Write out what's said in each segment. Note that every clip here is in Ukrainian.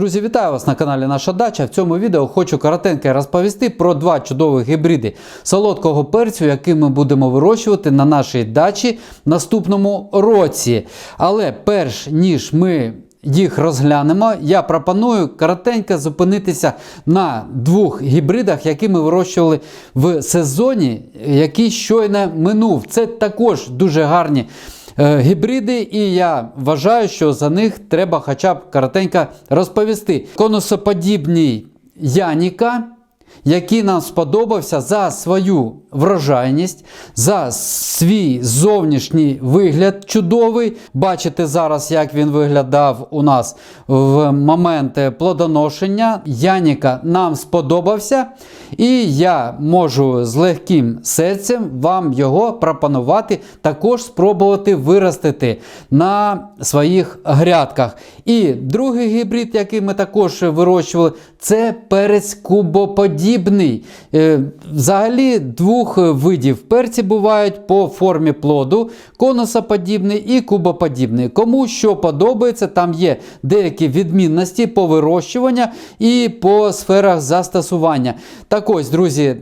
Друзі, вітаю вас на каналі Наша Дача. В цьому відео хочу коротенько розповісти про два чудових гібриди солодкого перцю, які ми будемо вирощувати на нашій дачі в наступному році. Але перш ніж ми їх розглянемо, я пропоную коротенько зупинитися на двох гібридах, які ми вирощували в сезоні, який щойно минув. Це також дуже гарні. Е, гібриди, і я вважаю, що за них треба хоча б коротенько розповісти. Конусоподібний Яніка, який нам сподобався за свою врожайність, за свій зовнішній вигляд чудовий. Бачите зараз, як він виглядав у нас в момент плодоношення. Яніка нам сподобався, і я можу з легким серцем вам його пропонувати, також спробувати виростити на своїх грядках. І другий гібрид, який ми також вирощували, це перець кубоподібний. Е, Взагалі, двох видів перці бувають по формі плоду: конусоподібний і кубоподібний. Кому що подобається, там є деякі відмінності по вирощуванню і по сферах застосування. Так ось, друзі.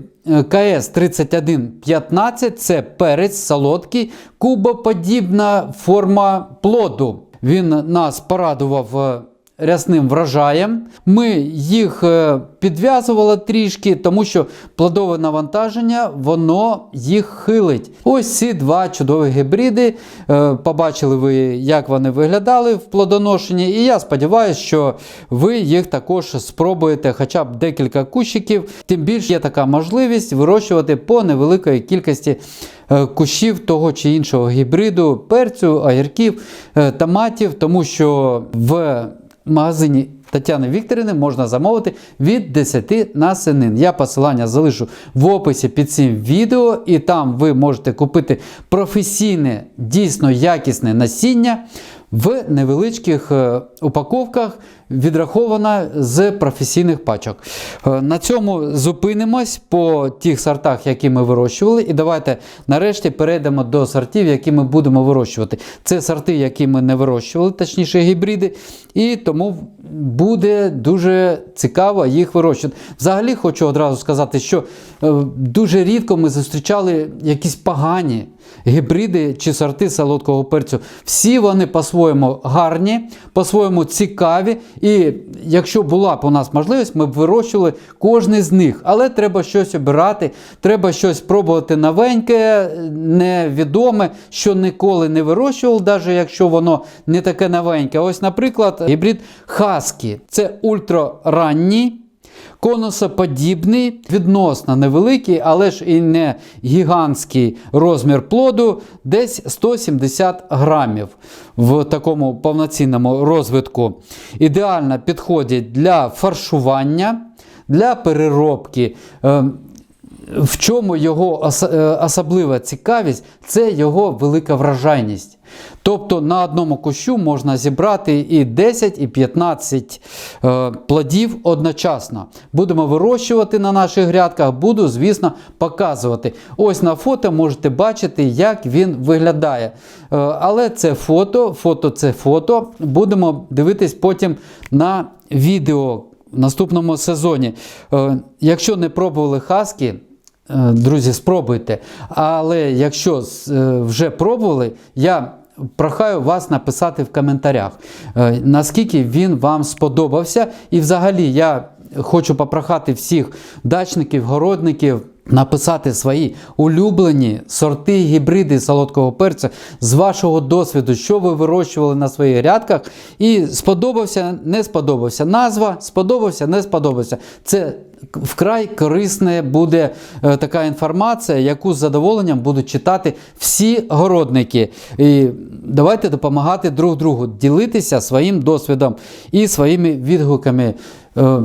КС 3115 це перець солодкий, кубоподібна форма плоду. Він нас порадував е, рясним врожаєм. Ми їх е, підв'язували трішки, тому що плодове навантаження воно їх хилить. Ось ці два чудові гібриди. Е, Побачили ви, як вони виглядали в плодоношенні, і я сподіваюся, що ви їх також спробуєте хоча б декілька кущиків. Тим більше є така можливість вирощувати по невеликої кількості. е, Кущів того чи іншого гібриду, перцю, огірків, томатів, тому що в магазині Тетяни Вікторівни можна замовити від 10 насенин. Я посилання залишу в описі під цим відео, і там ви можете купити професійне, дійсно якісне насіння в невеличких е, упаковках, відрахована з професійних пачок. Е, На цьому зупинимось по тих сортах, які ми вирощували. І давайте нарешті перейдемо до сортів, які ми будемо вирощувати. Це сорти, які ми не вирощували, точніше гібриди. І тому буде дуже цікаво їх вирощувати. Взагалі хочу одразу сказати, що е, дуже рідко ми зустрічали якісь погані гібриди чи сорти солодкого перцю. Всі вони по-своєму гарні, по-своєму цікаві. І якщо була б у нас можливість, ми б вирощували кожний з них. Але треба щось обирати, треба щось пробувати новеньке, невідоме, що ніколи не вирощував, навіть якщо воно не таке новеньке. Ось, наприклад, гібрид Хаскі. Це ультраранній. Конусоподібний, відносно невеликий, але ж і не гігантський розмір плоду, десь 170 грамів в такому повноцінному розвитку. Ідеально підходить для фаршування, для переробки. В чому його е, особлива цікавість це його велика вражайність. Тобто на одному кущу можна зібрати і 10, і 15 е, плодів одночасно. Будемо вирощувати на наших грядках, буду, звісно, показувати. Ось на фото можете бачити, як він виглядає. Е, але це фото, фото це фото. Будемо дивитись потім на відео в наступному сезоні. Якщо не пробували хаски, Друзі, спробуйте. Але якщо е, вже пробували, я прохаю вас написати в коментарях, е, наскільки він вам сподобався. І взагалі я хочу попрохати всіх дачників, городників. Написати свої улюблені сорти, гібриди солодкого перцю з вашого досвіду, що ви вирощували на своїх грядках, і сподобався, не сподобався. Назва сподобався, не сподобався. Це вкрай корисна буде е, така інформація, яку з задоволенням будуть читати всі городники. І давайте допомагати друг другу, ділитися своїм досвідом і своїми відгуками. Е,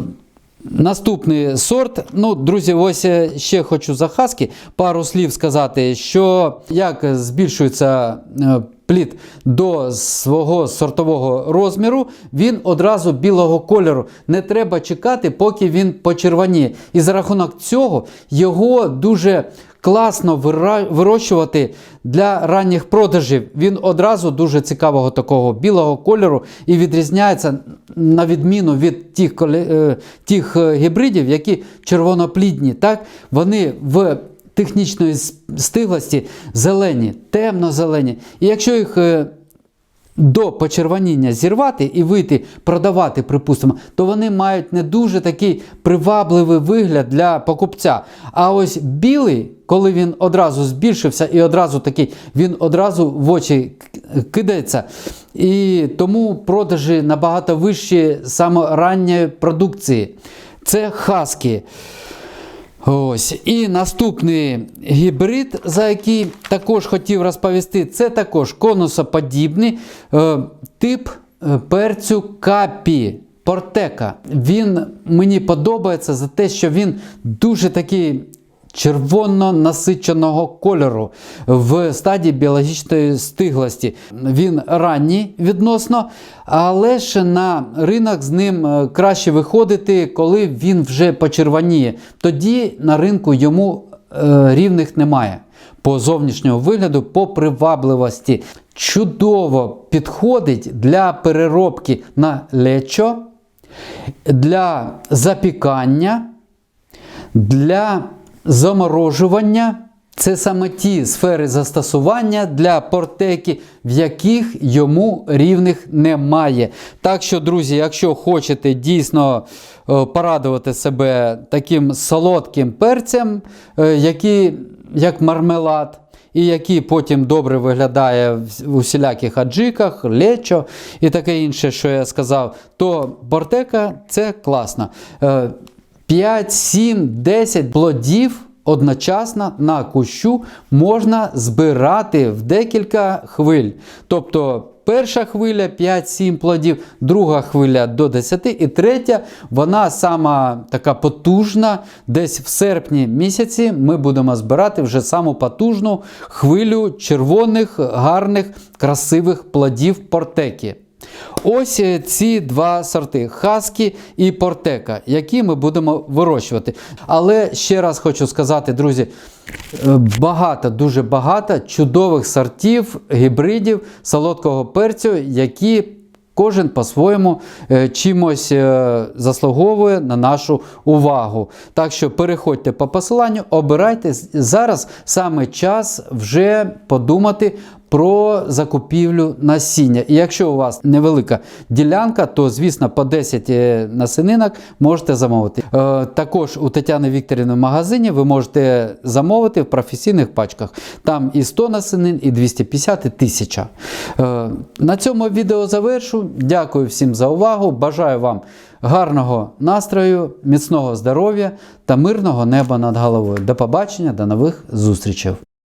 Наступний сорт. Ну, друзі, ось е, ще хочу за хаски пару слів сказати, що як збільшується плід до свого сортового розміру, він одразу білого кольору. Не треба чекати, поки він почервоніє. І за рахунок цього його дуже класно вирощувати для ранніх продажів. Він одразу дуже цікавого такого білого кольору і відрізняється на відміну від тих, е, тих е, гібридів, які червоноплідні. Так? Вони в технічної стиглості зелені, темно-зелені. І якщо їх е, до почервоніння зірвати і вийти продавати, припустимо, то вони мають не дуже такий привабливий вигляд для покупця. А ось білий, коли він одразу збільшився і одразу такий, він одразу в очі кидається. І тому продажі набагато вищі саме ранньої продукції. Це хаски. Ось. І наступний гібрид, за який також хотів розповісти, це також конусоподібний е, тип е, перцю капі. Портека. Він мені подобається за те, що він дуже такий червоно-насиченого кольору в стадії біологічної стиглості. Він ранній відносно, але ж на ринок з ним е, краще виходити, коли він вже почервоніє. Тоді на ринку йому е, рівних немає. По зовнішнього вигляду, по привабливості. Чудово підходить для переробки на лечо, для запікання, для заморожування. Це саме ті сфери застосування для портеки, в яких йому рівних немає. Так що, друзі, якщо хочете дійсно е, порадувати себе таким солодким перцем, е, який, як мармелад, і який потім добре виглядає в усіляких аджиках, лечо і таке інше, що я сказав, то портека це класно. Е, 5, 7, 10 плодів одночасно на кущу можна збирати в декілька хвиль. Тобто перша хвиля 5-7 плодів, друга хвиля до 10 і третя, вона сама така потужна. Десь в серпні місяці ми будемо збирати вже саму потужну хвилю червоних, гарних, красивих плодів портеки. Ось е, ці два сорти хаскі і портека, які ми будемо вирощувати. Але ще раз хочу сказати, друзі, е, багато, дуже багато чудових сортів, гібридів солодкого перцю, які кожен по-своєму е, чимось заслуговує на нашу увагу. Так що переходьте по посиланню, обирайте зараз саме час вже подумати про закупівлю насіння. І якщо у вас невелика ділянка, то звісно по 10 е, насінинок можете замовити. Е, також у Тетяни Вікторівни в магазині ви можете замовити в професійних пачках. Там і 100 насінин, і 250, і 1000. Е, на цьому відео завершу. Дякую всім за увагу. Бажаю вам гарного настрою, міцного здоров'я та мирного неба над головою. До побачення, до нових зустрічей.